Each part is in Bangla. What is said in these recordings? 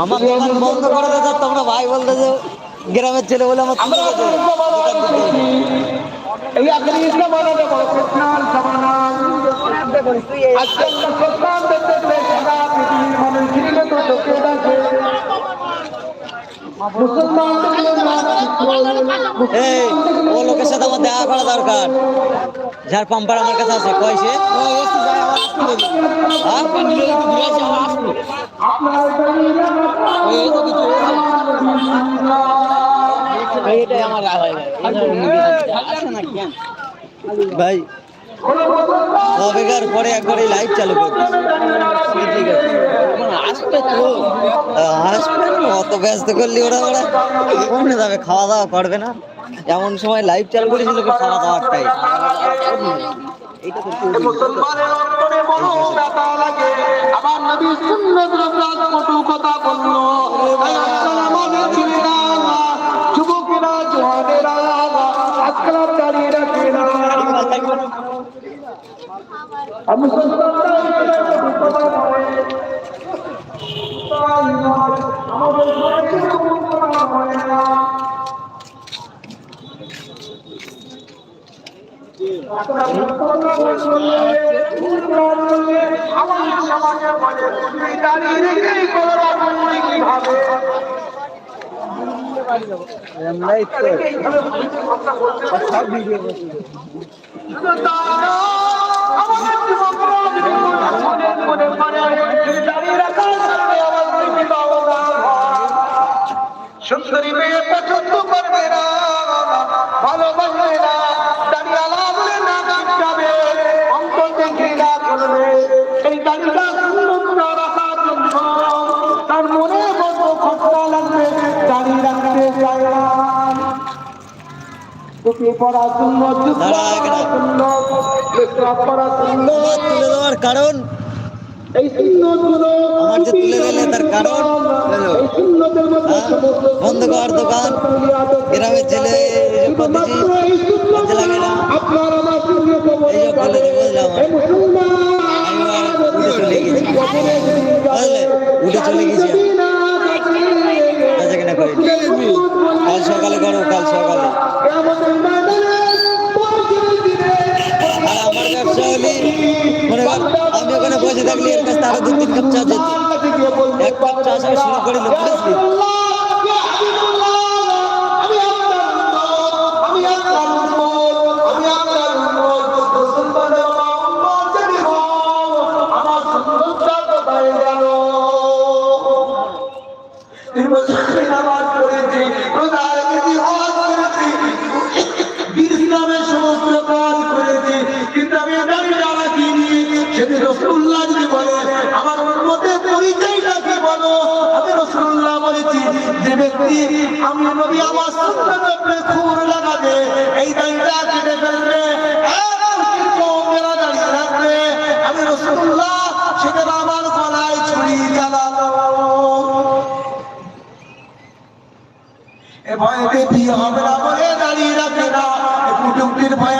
আমার দোকান বন্ধ করে তোমরা ভাই গ্রামের ছেলে বলে আমার ও লোকের সাথে আমার দেখা করা দরকার। যার পাম্পার আমার কাছে আছে কয় সে হ্যাঁ? ভাই কবেকার পরে একবারই লাইট চালু করতে ঠিক আছে। আসবে তো আসবে না, অত ব্যস্ত করলি ওরা ওরা। কমে যাবে খাওয়া দাওয়া করবে না। এমন সময় লাইভ চালু করেছিল খাওয়া আজকাল আমাদের যুবকেরা জোয়ানেরা আজকাল দাঁড়িয়ে রাখে নয়, আমাদের ঘরে কিছু কথা বলে না। আমার সমাজে বলে দাঁড়িয়ে রেখেই করো কীভাবে? সুন্দরী মেয়ে পছন্দ করবে না ভালোবাসবে না। তুলে দেওয়ার কারণ এই আমার যে তুলে তার কারণ হ্যাঁ, বন্ধ দোকান। গ্রামের ছেলে লাগে না এইসব উঠে চলে গেছি। বুঝলে উঠে চলে গেছি আমি। কিনা করি কাল সকালে করো কাল সকালে। কর আমি ওখানে বসে থাকলে এর কাছে আরও দু তিন কাপ চা যেত এক কাপ চা সব শুরু করেছি, ইসলামের সমস্ত কাজ করেছি, কিন্তু আমি। সেদিন রসুল্লাহ যদি বলে, আমার উম্মতের পরিচয়টা কি বলো? আমি রসুল্লাহ বলেছি, যে ব্যক্তি আমি আমার খুর লাগাবে, এই কেটে ফেলবে, হবে না বলে দাঁড়িয়ে রাখে না কুটুম্বির ভয়ে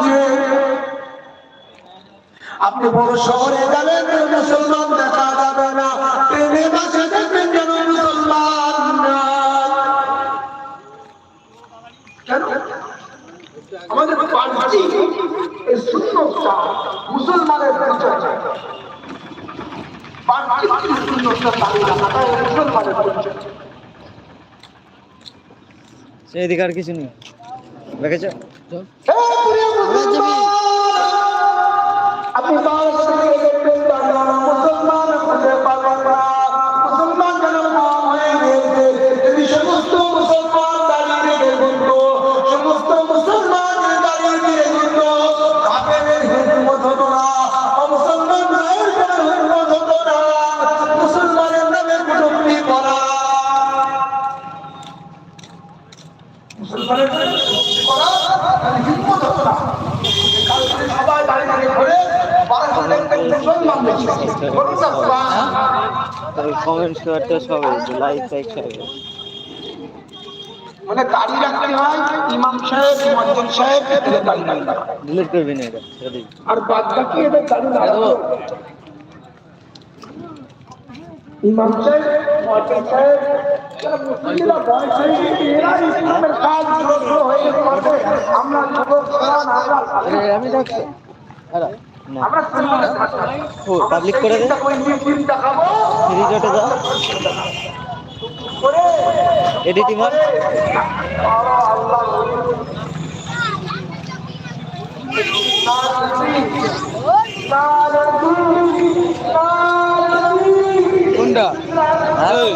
আপনি বড় শহরে যাবেন মুসলমান দেখা যাবে না। ট্রেনে বাসে দেখবেন কেন মুসলমান। কেন? আমাদের পার্টি এই সুন্নতটা মুসলমানের পরিচয় পার্টির সুন্নতটা দাঁড়িয়ে রাখাটা মুসলমানের পরিচয় এদিকে আর কিছু নেই। দেখেছ? আপনি কমেন্ট করতে সব হয়েছে লাইক টাইক সব মানে রাখতে হয় ইমাম সাহেব সাহেব এদের রাখতে হয়। ডিলিট করবি না এটা আর বাদ বাকি এদের ইমাম সাহেব সাহেব আমরা আমি আমরা ও পাবলিক করে দে। চিন্তা করি, দিন দেখাবো থ্রি ডটে যা করে এডিটিং মার কোনটা? হ্যাঁ।